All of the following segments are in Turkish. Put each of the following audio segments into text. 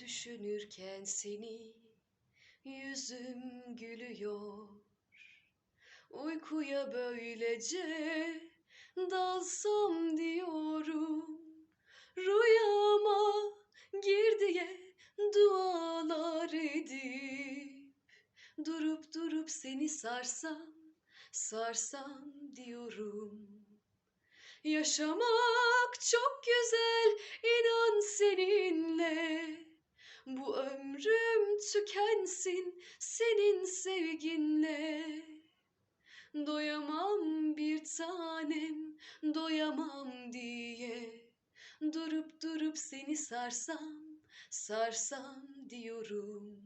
Düşünürken seni yüzüm gülüyor. Uykuya böylece dalsam diyorum. Rüyama gir diye dualar edip Durup durup seni sarsam, sarsam diyorum. Yaşamak çok güzel inan seninle tükensin senin sevginle. Doyamam bir tanem doyamam diye. Durup durup seni sarsam sarsam diyorum.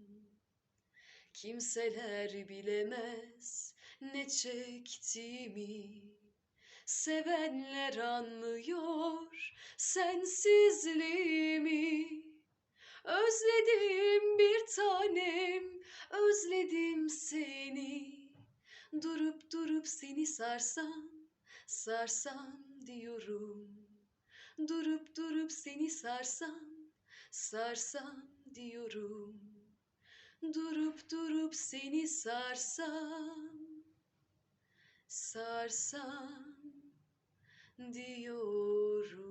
Kimseler bilemez ne çektiğimi. Sevenler anlıyor sensizliğimi. Özledim bir Durup durup seni sarsam sarsam diyorum. Durup durup seni sarsam sarsam diyorum. Durup durup seni sarsam sarsam diyorum